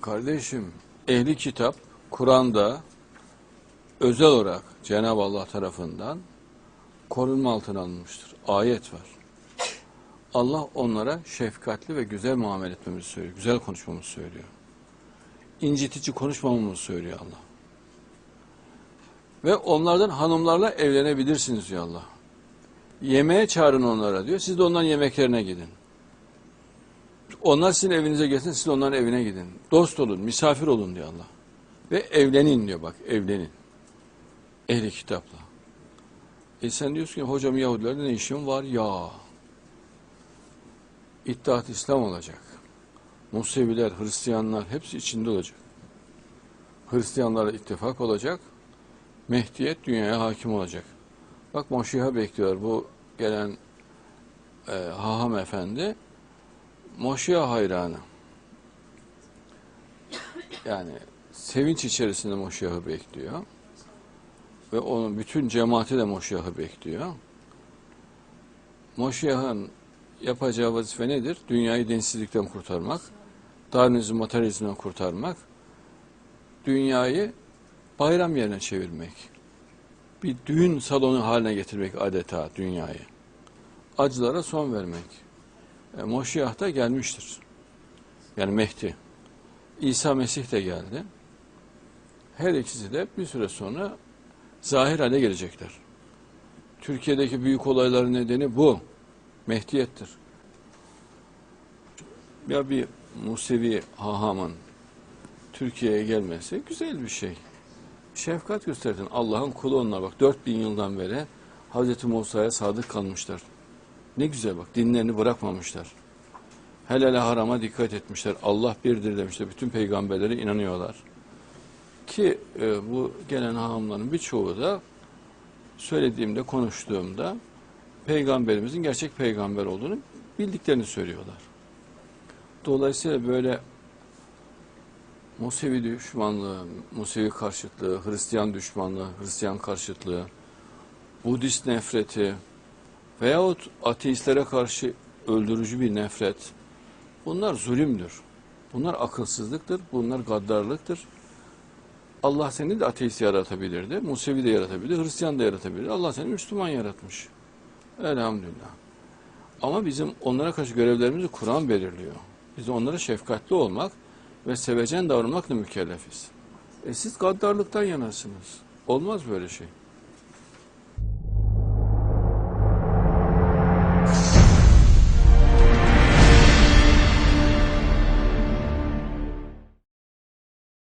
Kardeşim, ehli kitap Kur'an'da özel olarak Cenab-ı Allah tarafından korunma altına alınmıştır. Ayet var. Allah onlara şefkatli ve güzel muamele etmemizi söylüyor. Güzel konuşmamızı söylüyor. İncitici konuşmamamızı söylüyor Allah. Ve onlardan hanımlarla evlenebilirsiniz diyor Allah. Yemeğe çağırın onlara diyor. Siz de onların yemeklerine gidin. Onlar sizin evinize gelsin, siz onların evine gidin. Dost olun, misafir olun diyor Allah. Ve evlenin diyor bak, evlenin. Ehli kitapla. E sen diyorsun ki hocam Yahudilerle ne işin var? Ya. İttihat İslam olacak. Museviler, Hristiyanlar hepsi içinde olacak. Hristiyanlarla ittifak olacak. Mehdiyet dünyaya hakim olacak. Bak Moşiha bekliyor bu gelen e, Haham Efendi. Moşiha hayranı. Yani sevinç içerisinde Moşiha'yı bekliyor. Ve onun bütün cemaati de Moşiha'yı bekliyor. Moşiha'nın yapacağı vazife nedir? Dünyayı dinsizlikten kurtarmak, Darwinizm, materyalizmden kurtarmak, dünyayı bayram yerine çevirmek, bir düğün salonu haline getirmek adeta dünyayı, acılara son vermek. E, Moşiyah da gelmiştir. Yani Mehdi. İsa Mesih de geldi. Her ikisi de bir süre sonra zahir hale gelecekler. Türkiye'deki büyük olayların nedeni bu. Mehdiyettir. Ya bir Musevi hahamın Türkiye'ye gelmesi güzel bir şey. Şefkat gösterdin. Allah'ın kulu onlar bak 4000 yıldan beri Hazreti Musa'ya sadık kalmışlar. Ne güzel bak dinlerini bırakmamışlar. Helale harama dikkat etmişler. Allah birdir demişler. Bütün peygamberlere inanıyorlar. Ki e, bu gelen hahamların birçoğu da söylediğimde, konuştuğumda peygamberimizin gerçek peygamber olduğunu bildiklerini söylüyorlar. Dolayısıyla böyle Musevi düşmanlığı, Musevi karşıtlığı, Hristiyan düşmanlığı, Hristiyan karşıtlığı, Budist nefreti veyahut ateistlere karşı öldürücü bir nefret bunlar zulümdür. Bunlar akılsızlıktır, bunlar gaddarlıktır. Allah seni de ateist yaratabilirdi, Musevi de yaratabilir, Hristiyan da yaratabilir. Allah seni Müslüman yaratmış. Elhamdülillah. Ama bizim onlara karşı görevlerimizi Kur'an belirliyor. Biz onlara şefkatli olmak ve sevecen davranmakla mükellefiz. E siz gaddarlıktan yanasınız. Olmaz böyle şey.